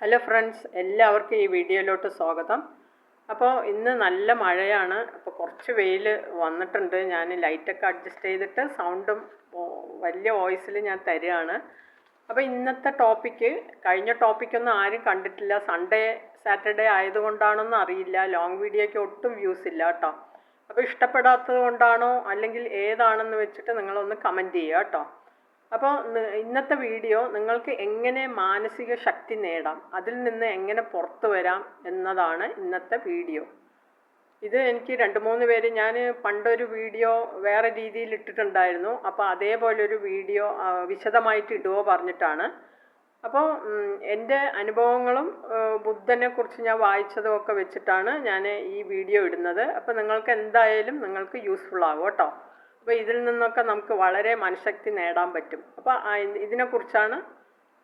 Hello friends എല്ലാവർക്കും ഈ വീഡിയോയിലോട്ട് സ്വാഗതം. അപ്പോൾ ഇന്ന് നല്ല മഴയാണ്. അപ്പോൾ കുറച്ച് വെയിൽ വന്നിട്ടുണ്ട്. ഞാൻ ലൈറ്റൊക്കെ അഡ്ജസ്റ്റ് ചെയ്തിട്ട് സൗണ്ടും വലിയ വോയിസിൽ ഞാൻ തരികയാണ്. അപ്പോൾ ഇന്നത്തെ ടോപ്പിക്ക് കഴിഞ്ഞ ടോപ്പിക്കൊന്നും ആരും കണ്ടിട്ടില്ല. സൺഡേ സാറ്റർഡേ ആയതുകൊണ്ടാണോന്ന് അറിയില്ല. ലോങ് വീഡിയോയ്ക്ക് ഒട്ടും വ്യൂസ് ഇല്ല കേട്ടോ. അപ്പോൾ ഇഷ്ടപ്പെടാത്തത് കൊണ്ടാണോ അല്ലെങ്കിൽ ഏതാണെന്ന് വെച്ചിട്ട് നിങ്ങളൊന്ന് കമന്റ് ചെയ്യുക കേട്ടോ. അപ്പോൾ ഇന്നത്തെ വീഡിയോ നിങ്ങൾക്ക് എങ്ങനെ മാനസിക ശക്തി നേടാം അതിൽ നിന്ന് എങ്ങനെ പുറത്തു വരാം എന്നതാണ് ഇന്നത്തെ വീഡിയോ. ഇത് എനിക്ക് രണ്ട് മൂന്ന് പേര് ഞാൻ പണ്ടൊരു വീഡിയോ വേറെ രീതിയിൽ ഇട്ടിട്ടുണ്ടായിരുന്നു. അപ്പോൾ അതേപോലെ ഒരു വീഡിയോ വിശദമായിട്ട് ഇടുവോ പറഞ്ഞിട്ടാണ്. അപ്പോൾ എന്റെ അനുഭവങ്ങളും ബുദ്ധനെ കുറിച്ച് ഞാൻ വായിച്ചതും ഒക്കെ വെച്ചിട്ടാണ് ഞാൻ ഈ വീഡിയോ ഇടുന്നത്. അപ്പോൾ നിങ്ങൾക്ക് എന്തായാലും നിങ്ങൾക്ക് യൂസ്ഫുൾ ആകും കേട്ടോ. അപ്പോൾ ഇതിൽ നിന്നൊക്കെ നമുക്ക് വളരെ മനഃശക്തി നേടാൻ പറ്റും. അപ്പോൾ ഇതിനെക്കുറിച്ചാണ്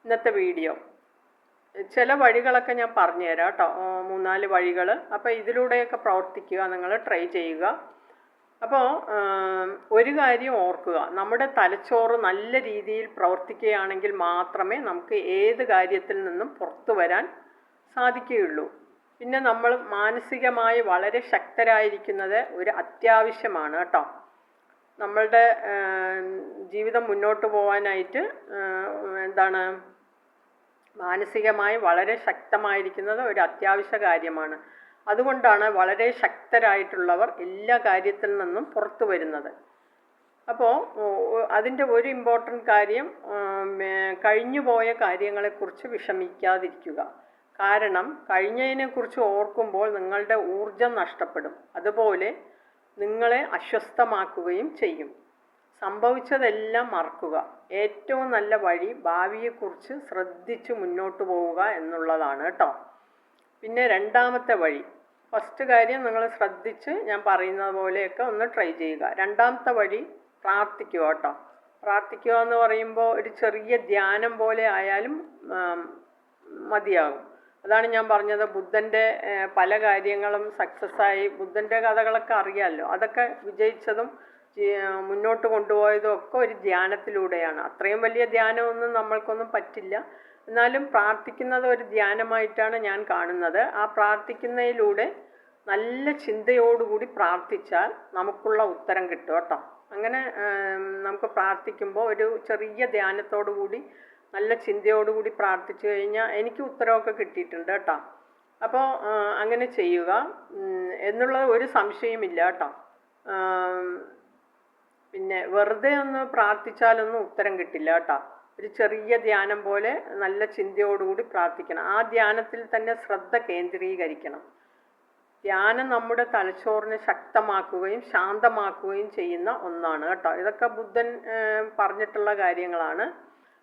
ഇന്നത്തെ വീഡിയോ. ചില വഴികളൊക്കെ ഞാൻ പറഞ്ഞുതരാം കേട്ടോ. മൂന്നാൽ വഴികൾ. അപ്പോൾ ഇതിലൂടെയൊക്കെ പ്രവർത്തിക്കുക നിങ്ങൾ ട്രൈ ചെയ്യുക. അപ്പോൾ ഒരു കാര്യം ഓർക്കുക. നമ്മുടെ തലച്ചോറ് നല്ല രീതിയിൽ പ്രവർത്തിക്കുകയാണെങ്കിൽ മാത്രമേ നമുക്ക് ഏത് കാര്യത്തിൽ നിന്നും പുറത്തു വരാൻ സാധിക്കുകയുള്ളൂ. പിന്നെ നമ്മൾ മാനസികമായി വളരെ ശക്തരായിരിക്കുന്നത് ഒരു അത്യാവശ്യമാണ് കേട്ടോ. നമ്മളുടെ ജീവിതം മുന്നോട്ട് പോകാനായിട്ട് എന്താണ് മാനസികമായി വളരെ ശക്തമായിരിക്കുന്നത് ഒരു അത്യാവശ്യ കാര്യമാണ്. അതുകൊണ്ടാണ് വളരെ ശക്തരായിട്ടുള്ളവർ എല്ലാ കാര്യത്തിൽ നിന്നും പുറത്തു വരുന്നത്. അപ്പോൾ അതിന്റെ ഒരു ഇമ്പോർട്ടന്റ് കാര്യം കഴിഞ്ഞുപോയ കാര്യങ്ങളെക്കുറിച്ച് വിഷമിക്കാതിരിക്കുക. കാരണം കഴിഞ്ഞതിനെക്കുറിച്ച് ഓർക്കുമ്പോൾ നിങ്ങളുടെ ഊർജം നഷ്ടപ്പെടും. അതുപോലെ നിങ്ങളെ അസ്വസ്ഥമാക്കുകയും ചെയ്യും. സംഭവിച്ചതെല്ലാം മറക്കുക. ഏറ്റവും നല്ല വഴി ഭാവിയെക്കുറിച്ച് ശ്രദ്ധിച്ച് മുന്നോട്ട് പോവുക എന്നുള്ളതാണ് കേട്ടോ. പിന്നെ രണ്ടാമത്തെ വഴി. ഫസ്റ്റ് കാര്യം നിങ്ങൾ ശ്രദ്ധിച്ച് ഞാൻ പറയുന്നത് പോലെയൊക്കെ ഒന്ന് ട്രൈ ചെയ്യുക. രണ്ടാമത്തെ വഴി പ്രാർത്ഥിക്കുക കേട്ടോ. പ്രാർത്ഥിക്കുക എന്ന് പറയുമ്പോൾ ഒരു ചെറിയ ധ്യാനം പോലെ ആയാലും മതിയാകും. അതാണ് ഞാൻ പറഞ്ഞത്. ബുദ്ധന്റെ പല കാര്യങ്ങളും സക്സസ് ആയി. ബുദ്ധന്റെ കഥകളൊക്കെ അറിയാമല്ലോ അതൊക്കെ വിജയിച്ചതും മുന്നോട്ട് കൊണ്ടുപോയതും ഒക്കെ ഒരു ധ്യാനത്തിലൂടെയാണ്. അത്രയും വലിയ ധ്യാനമൊന്നും നമ്മൾക്കൊന്നും പറ്റില്ല. എന്നാലും പ്രാർത്ഥിക്കുന്നത് ഒരു ധ്യാനമായിട്ടാണ് ഞാൻ കാണുന്നത്. ആ പ്രാർത്ഥിക്കുന്നതിലൂടെ നല്ല ചിന്തയോടുകൂടി പ്രാർത്ഥിച്ചാൽ നമുക്കുള്ള ഉത്തരം കിട്ടും കേട്ടോ. അങ്ങനെ നമുക്ക് പ്രാർത്ഥിക്കുമ്പോൾ ഒരു ചെറിയ ധ്യാനത്തോടു കൂടി നല്ല ചിന്തയോടുകൂടി പ്രാർത്ഥിച്ചു കഴിഞ്ഞാൽ എനിക്ക് ഉത്തരവൊക്കെ കിട്ടിയിട്ടുണ്ട് കേട്ടോ. അപ്പോൾ അങ്ങനെ ചെയ്യുക. എന്നുള്ള ഒരു സംശയമില്ല കേട്ടോ. പിന്നെ വെറുതെ ഒന്ന് പ്രാർത്ഥിച്ചാലൊന്നും ഉത്തരം കിട്ടില്ല കേട്ടോ. ഒരു ചെറിയ ധ്യാനം പോലെ നല്ല ചിന്തയോടുകൂടി പ്രാർത്ഥിക്കണം. ആ ധ്യാനത്തിൽ തന്നെ ശ്രദ്ധ കേന്ദ്രീകരിക്കണം. ധ്യാനം നമ്മുടെ തലച്ചോറിനെ ശക്തമാക്കുകയും ശാന്തമാക്കുകയും ചെയ്യുന്ന ഒന്നാണ് കേട്ടോ. ഇതൊക്കെ ബുദ്ധൻ പറഞ്ഞിട്ടുള്ള കാര്യങ്ങളാണ്.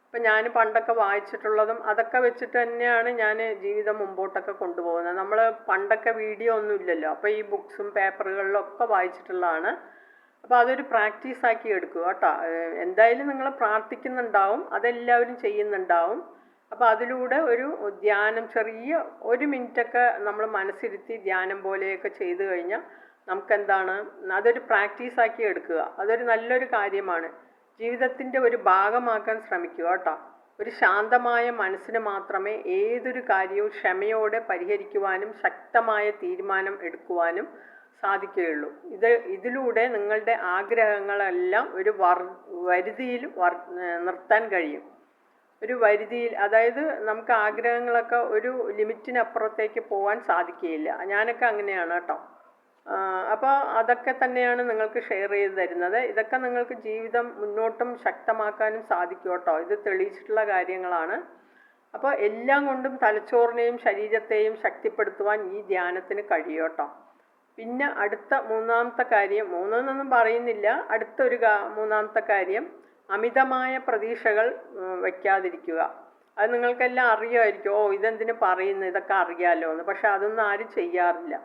ഇപ്പം ഞാൻ പണ്ടൊക്കെ വായിച്ചിട്ടുള്ളതും അതൊക്കെ വെച്ചിട്ട് തന്നെയാണ് ഞാൻ ജീവിതം മുമ്പോട്ടൊക്കെ കൊണ്ടുപോകുന്നത്. നമ്മൾ പണ്ടൊക്കെ വീഡിയോ ഒന്നും ഇല്ലല്ലോ. അപ്പോൾ ഈ ബുക്സും പേപ്പറുകളിലും ഒക്കെ വായിച്ചിട്ടുള്ളതാണ്. അപ്പോൾ അതൊരു പ്രാക്ടീസ് ആക്കി എടുക്കുക കേട്ടോ. എന്തായാലും നിങ്ങൾ പ്രാർത്ഥിക്കുന്നുണ്ടാവും. അതെല്ലാവരും ചെയ്യുന്നുണ്ടാവും. അപ്പോൾ അതിലൂടെ ഒരു ധ്യാനം ചെറിയ ഒരു മിനിറ്റൊക്കെ നമ്മൾ മനസ്സിരുത്തി ധ്യാനം പോലെയൊക്കെ ചെയ്തു കഴിഞ്ഞാൽ നമുക്കെന്താണ്? അതൊരു പ്രാക്ടീസ് ആക്കി എടുക്കുക. അതൊരു നല്ലൊരു കാര്യമാണ്. ജീവിതത്തിന്റെ ഒരു ഭാഗമാക്കാൻ ശ്രമിക്കുക കേട്ടോ. ഒരു ശാന്തമായ മനസ്സിന് മാത്രമേ ഏതൊരു കാര്യവും ക്ഷമയോടെ പരിഹരിക്കുവാനും ശക്തമായ തീരുമാനം എടുക്കുവാനും സാധിക്കുകയുള്ളൂ. ഇത് ഇതിലൂടെ നിങ്ങളുടെ ആഗ്രഹങ്ങളെല്ലാം ഒരു വർ വരുതിയിൽ വർ നിർത്താൻ കഴിയും. ഒരു വരുതിയിൽ അതായത് നമുക്ക് ആഗ്രഹങ്ങളൊക്കെ ഒരു ലിമിറ്റിനപ്പുറത്തേക്ക് പോകാൻ സാധിക്കുകയില്ല. ഞാനൊക്കെ അങ്ങനെയാണ് കേട്ടോ. അപ്പോൾ അതൊക്കെ തന്നെയാണ് നിങ്ങൾക്ക് ഷെയർ ചെയ്ത് തരുന്നത്. ഇതൊക്കെ നിങ്ങൾക്ക് ജീവിതം മുന്നോട്ടും ശക്തമാക്കാനും സാധിക്കും കേട്ടോ. ഇത് തെളിയിച്ചിട്ടുള്ള കാര്യങ്ങളാണ്. അപ്പോൾ എല്ലാം കൊണ്ടും തലച്ചോറിനെയും ശരീരത്തെയും ശക്തിപ്പെടുത്തുവാൻ ഈ ധ്യാനത്തിന് കഴിയും കേട്ടോ. പിന്നെ അടുത്ത മൂന്നാമത്തെ കാര്യം മൂന്നെന്നൊന്നും പറയുന്നില്ല. അടുത്തൊരു മൂന്നാമത്തെ കാര്യം അമിതമായ പ്രതീക്ഷകൾ വയ്ക്കാതിരിക്കുക അത് നിങ്ങൾക്കെല്ലാം അറിയുമായിരിക്കും. ഓ ഇതെന്തിനു പറയുന്നു? ഇതൊക്കെ അറിയാമല്ലോ എന്ന് പക്ഷെ അതൊന്നും ആരും ചെയ്യാറില്ല.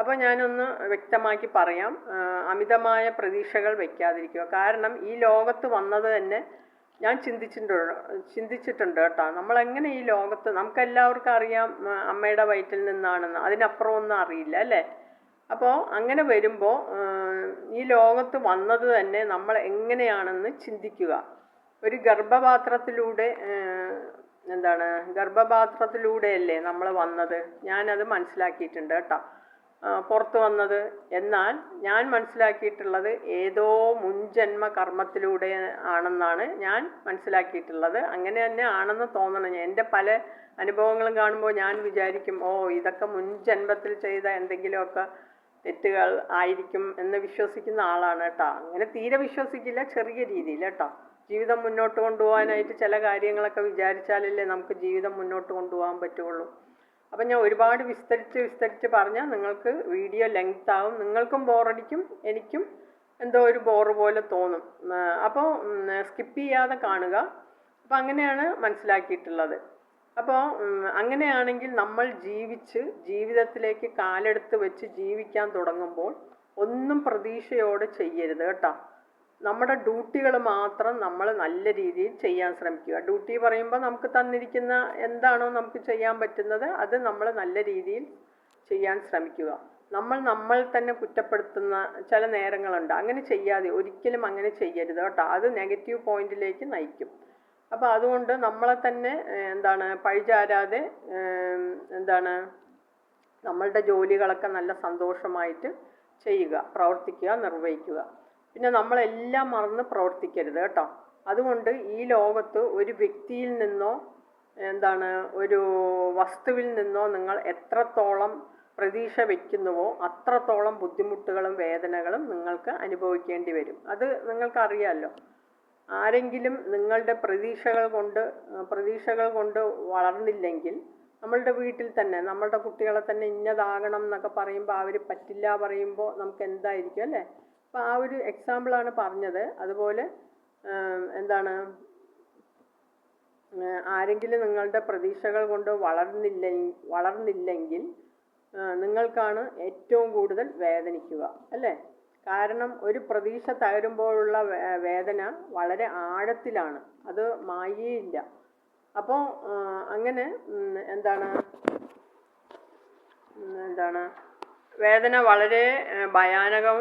അപ്പോൾ ഞാനൊന്ന് വ്യക്തമാക്കി പറയാം. അമിതമായ പ്രതീക്ഷകൾ വയ്ക്കാതിരിക്കുക കാരണം ഈ ലോകത്ത് വന്നത് തന്നെ ഞാൻ ചിന്തിച്ചിട്ടുണ്ട് ചിന്തിച്ചിട്ടുണ്ട് കേട്ടോ. നമ്മളെങ്ങനെ ഈ ലോകത്ത് നമുക്കെല്ലാവർക്കും അറിയാം അമ്മയുടെ വയറ്റിൽ നിന്നാണെന്ന്. അതിനപ്പുറം ഒന്നും അറിയില്ല അല്ലേ? അപ്പോൾ അങ്ങനെ വരുമ്പോൾ ഈ ലോകത്ത് വന്നത് തന്നെ നമ്മൾ എങ്ങനെയാണെന്ന് ചിന്തിക്കുക. ഒരു ഗർഭപാത്രത്തിലൂടെ എന്താണ് ഗർഭപാത്രത്തിലൂടെയല്ലേ നമ്മൾ വന്നത്? ഞാനത് മനസ്സിലാക്കിയിട്ടുണ്ട് കേട്ടോ. പുറത്ത് വന്നത്. എന്നാൽ ഞാൻ മനസ്സിലാക്കിയിട്ടുള്ളത് ഏതോ മുൻജന്മ കർമ്മത്തിലൂടെ ആണെന്നാണ് ഞാൻ മനസ്സിലാക്കിയിട്ടുള്ളത്. അങ്ങനെ തന്നെ ആണെന്ന് തോന്നണം. എന്റെ പല അനുഭവങ്ങളും കാണുമ്പോൾ ഞാൻ വിചാരിക്കും ഓ ഇതൊക്കെ മുൻജന്മത്തിൽ ചെയ്ത എന്തെങ്കിലുമൊക്കെ തെറ്റുകൾ ആയിരിക്കും എന്ന് വിശ്വസിക്കുന്ന ആളാണ് കേട്ടോ. അങ്ങനെ തീരെ വിശ്വസിക്കില്ല ചെറിയ രീതിയിൽ കേട്ടോ. ജീവിതം മുന്നോട്ട് കൊണ്ടുപോകാനായിട്ട് ചില കാര്യങ്ങളൊക്കെ വിചാരിച്ചാലല്ലേ നമുക്ക് ജീവിതം മുന്നോട്ട് കൊണ്ടുപോകാൻ പറ്റുള്ളൂ അപ്പം ഞാൻ ഒരുപാട് വിസ്തരിച്ച് വിസ്തരിച്ച് പറഞ്ഞാൽ നിങ്ങൾക്ക് വീഡിയോ ലെങ്ത് ആവും. നിങ്ങൾക്കും ബോറടിക്കും എനിക്കും എന്തോ ഒരു ബോറ് പോലെ തോന്നും. അപ്പോൾ സ്കിപ്പ് ചെയ്യാതെ കാണുക. അപ്പം അങ്ങനെയാണ് മനസ്സിലാക്കിയിട്ടുള്ളത്. അപ്പോൾ അങ്ങനെയാണെങ്കിൽ നമ്മൾ ജീവിച്ച് ജീവിതത്തിലേക്ക് കാലെടുത്ത് വെച്ച് ജീവിക്കാൻ തുടങ്ങുമ്പോൾ ഒന്നും പ്രതീക്ഷയോടെ ചെയ്യരുത് കേട്ടോ. നമ്മുടെ ഡ്യൂട്ടികൾ മാത്രം നമ്മൾ നല്ല രീതിയിൽ ചെയ്യാൻ ശ്രമിക്കുക. ഡ്യൂട്ടി പറയുമ്പോൾ നമുക്ക് തന്നിരിക്കുന്ന എന്താണോ നമുക്ക് ചെയ്യാൻ പറ്റുന്നത് അത് നമ്മൾ നല്ല രീതിയിൽ ചെയ്യാൻ ശ്രമിക്കുക. നമ്മൾ നമ്മൾ തന്നെ കുറ്റപ്പെടുത്തുന്ന ചില നേരങ്ങളുണ്ട്. അങ്ങനെ ചെയ്യാതെ ഒരിക്കലും അങ്ങനെ ചെയ്യരുത് കേട്ടോ. അത് നെഗറ്റീവ് പോയിന്റിലേക്ക് നയിക്കും. അപ്പോൾ അതുകൊണ്ട് നമ്മളെ തന്നെ എന്താണ് പഴിചാരാതെ എന്താണ് നമ്മളുടെ ജോലികളൊക്കെ നല്ല സന്തോഷമായിട്ട് ചെയ്യുക പ്രവർത്തിക്കുക നിർവഹിക്കുക. പിന്നെ നമ്മളെല്ലാം മറന്ന് പ്രവർത്തിക്കരുത് കേട്ടോ. അതുകൊണ്ട് ഈ ലോകത്ത് ഒരു വ്യക്തിയിൽ നിന്നോ എന്താണ് ഒരു വസ്തുവിൽ നിന്നോ നിങ്ങൾ എത്രത്തോളം പ്രതീക്ഷ വയ്ക്കുന്നുവോ അത്രത്തോളം ബുദ്ധിമുട്ടുകളും വേദനകളും നിങ്ങൾക്ക് അനുഭവിക്കേണ്ടി വരും. അത് നിങ്ങൾക്കറിയാമല്ലോ ആരെങ്കിലും നിങ്ങളുടെ പ്രതീക്ഷകൾ കൊണ്ട് പ്രതീക്ഷകൾ കൊണ്ട് വളർന്നില്ലെങ്കിൽ നമ്മളുടെ വീട്ടിൽ തന്നെ നമ്മളുടെ കുട്ടികളെ തന്നെ ഇന്നതാകണം എന്നൊക്കെ പറയുമ്പോൾ അവർ പറ്റില്ല പറയുമ്പോൾ നമുക്ക് എന്തായിരിക്കും അല്ലേ? അപ്പോൾ ആ ഒരു എക്സാമ്പിളാണ് പറഞ്ഞത്. അതുപോലെ എന്താണ് ആരെങ്കിലും നിങ്ങളുടെ പ്രതീക്ഷകൾ കൊണ്ട് വളർന്നില്ല വളർന്നില്ലെങ്കിൽ നിങ്ങൾക്കാണ് ഏറ്റവും കൂടുതൽ വേദനിക്കുക അല്ലേ? കാരണം ഒരു പ്രതീക്ഷ തകരുമ്പോഴുള്ള വേദന വളരെ ആഴത്തിലാണ്. അത് മായിയില്ല. അപ്പോൾ അങ്ങനെ എന്താണ് എന്താണ് വേദന വളരെ ഭയാനകം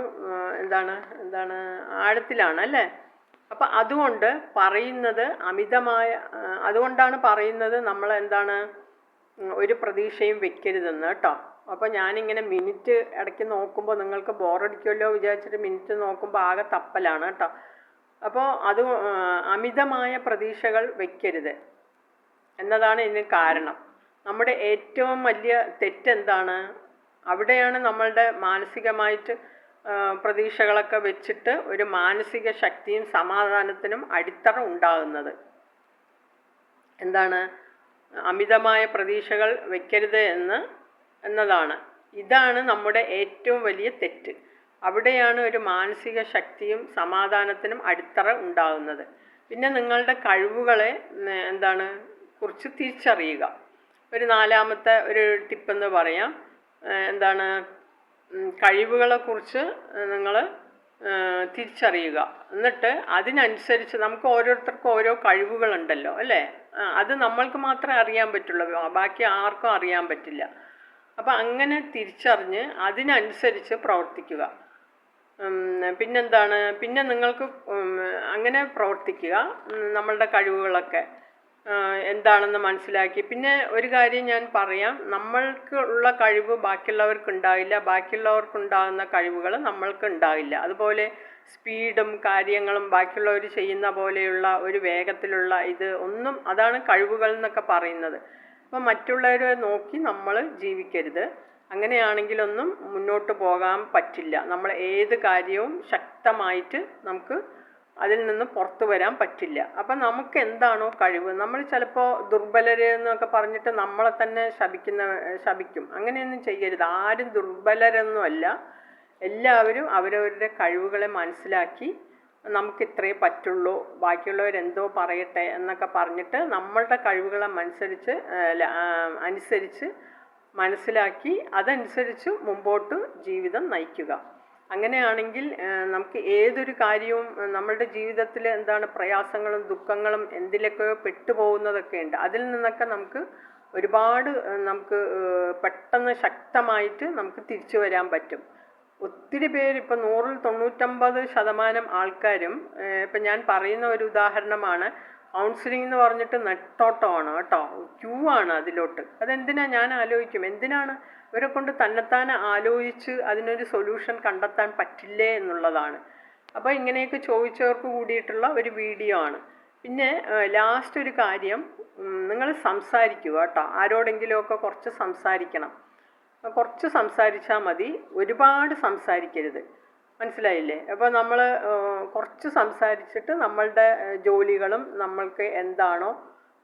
എന്താണ് എന്താണ് ആഴത്തിലാണ് അല്ലേ? അപ്പം അതുകൊണ്ട് പറയുന്നത് അമിതമായ അതുകൊണ്ടാണ് പറയുന്നത് നമ്മൾ എന്താണ് ഒരു പ്രതീക്ഷയും വെക്കരുതെന്ന് കേട്ടോ. അപ്പോൾ ഞാനിങ്ങനെ മിനിറ്റ് ഇടയ്ക്ക് നോക്കുമ്പോൾ നിങ്ങൾക്ക് ബോറടിക്കുമല്ലോ വിചാരിച്ചിട്ട് മിനിറ്റ് നോക്കുമ്പോൾ ആകെ തപ്പലാണ് കേട്ടോ. അപ്പോൾ അത് അമിതമായ പ്രതീക്ഷകൾ വെക്കരുത്. എന്നതാണ് ഇതിന് കാരണം. നമ്മുടെ ഏറ്റവും വലിയ തെറ്റെന്താണ്? അവിടെയാണ് നമ്മളുടെ മാനസികമായിട്ട് പ്രതീക്ഷകളൊക്കെ വെച്ചിട്ട് ഒരു മാനസിക ശക്തിയും സമാധാനത്തിനും അടിത്തറ ഉണ്ടാകുന്നത്. എന്താണ്? അമിതമായ പ്രതീക്ഷകൾ വെക്കരുത് എന്ന് എന്നതാണ്. ഇതാണ് നമ്മുടെ ഏറ്റവും വലിയ തെറ്റ്. അവിടെയാണ് ഒരു മാനസിക ശക്തിയും സമാധാനത്തിനും അടിത്തറ ഉണ്ടാകുന്നത്. പിന്നെ നിങ്ങളുടെ കഴിവുകളെ എന്താണ്? കുറിച്ച് തിരിച്ചറിയുക. ഒരു നാലാമത്തെ ഒരു ടിപ്പെന്ന് പറയാം. എന്താണ് കഴിവുകളെ കുറിച്ച് നിങ്ങൾ തിരിച്ചറിയുക. എന്നിട്ട് അതിനനുസരിച്ച് നമുക്ക് ഓരോരുത്തർക്കും ഓരോ കഴിവുകളുണ്ടല്ലോ അല്ലേ? അത് നമ്മൾക്ക് മാത്രമേ അറിയാൻ പറ്റുള്ളൂ ബാക്കി ആർക്കും അറിയാൻ പറ്റില്ല. അപ്പം അങ്ങനെ തിരിച്ചറിഞ്ഞ് അതിനനുസരിച്ച് പ്രവർത്തിക്കുക. പിന്നെന്താണ് പിന്നെ നിങ്ങൾക്ക് അങ്ങനെ പ്രവർത്തിക്കുക നമ്മളുടെ കഴിവുകളൊക്കെ. എന്താണെന്ന് മനസ്സിലാക്കി. പിന്നെ ഒരു കാര്യം ഞാൻ പറയാം. നമ്മൾക്ക് ഉള്ള കഴിവ് ബാക്കിയുള്ളവർക്ക് ഉണ്ടാകുന്ന കഴിവുകൾ നമ്മൾക്ക് ഉണ്ടാവില്ല അതുപോലെ സ്പീഡും കാര്യങ്ങളും ബാക്കിയുള്ളവർ ചെയ്യുന്ന പോലെയുള്ള ഒരു വേഗത്തിലുള്ള ഇത് ഒന്നും അതാണ് കഴിവുകൾ എന്നൊക്കെ പറയുന്നത്. അപ്പം മറ്റുള്ളവരെ നോക്കി നമ്മൾ ജീവിക്കരുത്. അങ്ങനെയാണെങ്കിലൊന്നും മുന്നോട്ട് പോകാൻ പറ്റില്ല. നമ്മൾ ഏത് കാര്യവും ശക്തമായിട്ട് നമുക്ക് അതിൽ നിന്ന് പുറത്തു വരാൻ പറ്റില്ല. അപ്പം നമുക്ക് എന്താണോ കഴിവ്? നമ്മൾ ചിലപ്പോൾ ദുർബലര് എന്നൊക്കെ പറഞ്ഞിട്ട് നമ്മളെ തന്നെ ശപിക്കുന്ന ശപിക്കും. അങ്ങനെയൊന്നും ചെയ്യരുത്. ആരും ദുർബലരൊന്നുമല്ല. എല്ലാവരും അവരവരുടെ കഴിവുകളെ മനസ്സിലാക്കി നമുക്ക് ഇത്രയേ പറ്റുള്ളൂ. ബാക്കിയുള്ളവരെന്തോ പറയട്ടെ എന്നൊക്കെ പറഞ്ഞിട്ട് നമ്മളുടെ കഴിവുകളെ അനുസരിച്ച് അനുസരിച്ച് മനസ്സിലാക്കി അതനുസരിച്ച് മുമ്പോട്ട് ജീവിതം നയിക്കുക. അങ്ങനെയാണെങ്കിൽ നമുക്ക് ഏതൊരു കാര്യവും നമ്മളുടെ ജീവിതത്തിൽ എന്താണ് പ്രയാസങ്ങളും ദുഃഖങ്ങളും എന്തിലൊക്കെയോ പെട്ടുപോകുന്നതൊക്കെ ഉണ്ട്. അതിൽ നിന്നൊക്കെ നമുക്ക് ഒരുപാട് നമുക്ക് പെട്ടെന്ന് ശക്തമായിട്ട് നമുക്ക് തിരിച്ചു വരാൻ പറ്റും. ഒത്തിരി പേര് ഇപ്പം നൂറിൽ തൊണ്ണൂറ്റമ്പത് ശതമാനം ആൾക്കാരും ഇപ്പം ഞാൻ പറയുന്ന ഒരു ഉദാഹരണമാണ് കൗൺസിലിംഗ് എന്ന് പറഞ്ഞിട്ട് നെട്ടോട്ടമാണ് കേട്ടോ. ക്യൂ ആണ് അതിലോട്ട്. അതെന്തിനാ ഞാൻ ആലോചിക്കും? എന്തിനാണ് ഇവരെ കൊണ്ട് തന്നെത്താൻ ആലോചിച്ച് അതിനൊരു സൊല്യൂഷൻ കണ്ടെത്താൻ പറ്റില്ലേ എന്നുള്ളതാണ്. അപ്പോൾ ഇങ്ങനെയൊക്കെ ചോദിച്ചവർക്ക് കൂടിയിട്ടുള്ള ഒരു വീഡിയോ ആണ്. പിന്നെ ലാസ്റ്റ് ഒരു കാര്യം നിങ്ങൾ സംസാരിക്കുക കേട്ടോ. ആരോടെങ്കിലുമൊക്കെ കുറച്ച് സംസാരിക്കണം. കുറച്ച് സംസാരിച്ചാൽ മതി. ഒരുപാട് സംസാരിക്കരുത്. മനസ്സിലായില്ലേ? അപ്പോൾ നമ്മൾ കുറച്ച് സംസാരിച്ചിട്ട് നമ്മളുടെ ജോലികളും നമ്മൾക്ക് എന്താണോ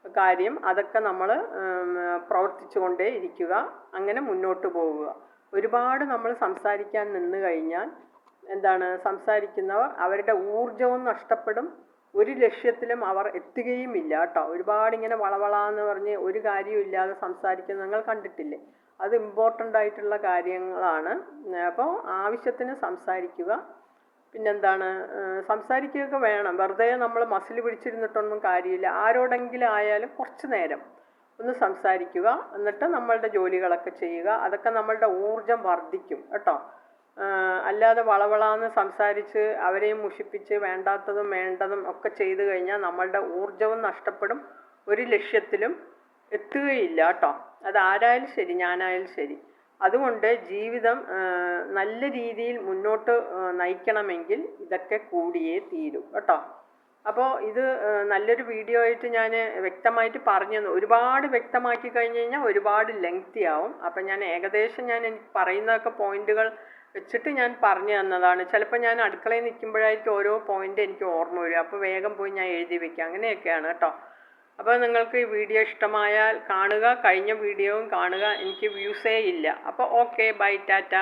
കാര്യം അതൊക്കെ നമ്മൾ പ്രവർത്തിച്ചു കൊണ്ടേ ഇരിക്കുക. അങ്ങനെ മുന്നോട്ട് പോവുക. ഒരുപാട് നമ്മൾ സംസാരിക്കാൻ നിന്ന് കഴിഞ്ഞാൽ എന്താണ്? സംസാരിക്കുന്നവർ അവരുടെ ഊർജവും നഷ്ടപ്പെടും. ഒരു ലക്ഷ്യത്തിലും അവർ എത്തുകയുമില്ല കേട്ടോ ഇങ്ങനെ വളവളാന്ന് പറഞ്ഞ് ഒരു കാര്യവും ഇല്ലാതെ സംസാരിക്കുന്നത് നിങ്ങൾ കണ്ടിട്ടില്ലേ? അത് ഇമ്പോർട്ടന്റ് ആയിട്ടുള്ള കാര്യങ്ങളാണ്. അപ്പോൾ ആവശ്യത്തിന് സംസാരിക്കുക. പിന്നെന്താണ്? സംസാരിക്കുകയൊക്കെ വേണം. വെറുതെ നമ്മൾ മസിൽ പിടിച്ചിരുന്നിട്ടൊന്നും കാര്യമില്ല. ആരോടെങ്കിലും ആയാലും കുറച്ച് നേരം ഒന്ന് സംസാരിക്കുക. എന്നിട്ട് നമ്മളുടെ ജോലികളൊക്കെ ചെയ്യുക. അതൊക്കെ നമ്മളുടെ ഊർജം വർദ്ധിക്കും. കേട്ടോ? അല്ലാതെ വളവളാന്ന് സംസാരിച്ച് അവരെയും മുഷിപ്പിച്ച് വേണ്ടാത്തതും വേണ്ടതും ഒക്കെ ചെയ്തു കഴിഞ്ഞാൽ നമ്മളുടെ ഊർജവും നഷ്ടപ്പെടും ഒരു ലക്ഷ്യത്തിലും എത്തുകയില്ല കേട്ടോ. അത് ആരായാലും ശരി ഞാനായാലും ശരി. അതുകൊണ്ട് ജീവിതം നല്ല രീതിയിൽ മുന്നോട്ട് നയിക്കണമെങ്കിൽ ഇതൊക്കെ കൂടിയേ തീരൂ കേട്ടോ. അപ്പോൾ ഇത് നല്ലൊരു വീഡിയോ ആയിട്ട് ഞാൻ വ്യക്തമായിട്ട് പറഞ്ഞു തന്നു ഒരുപാട് വ്യക്തമാക്കി കഴിഞ്ഞ് കഴിഞ്ഞാൽ ഒരുപാട് ലെങ്തി ആവും. അപ്പം ഞാൻ ഏകദേശം ഞാൻ എനിക്ക് പറയുന്നതൊക്കെ പോയിന്റുകൾ വെച്ചിട്ട് ഞാൻ പറഞ്ഞു തന്നതാണ്. ചിലപ്പോൾ ഞാൻ അടുക്കളയിൽ നിൽക്കുമ്പോഴായിരിക്കും ഓരോ പോയിന്റ് എനിക്ക് ഓർമ്മ വരും. അപ്പോൾ വേഗം പോയി ഞാൻ എഴുതി വെക്കുക അങ്ങനെയൊക്കെയാണ് കേട്ടോ. അപ്പോൾ നിങ്ങൾക്ക് ഈ വീഡിയോ ഇഷ്ടമായാൽ കാണുക. കഴിഞ്ഞ വീഡിയോയും കാണുക. എനിക്ക് വ്യൂസേ ഇല്ല. അപ്പോൾ ഓക്കെ ബൈ ടാറ്റ.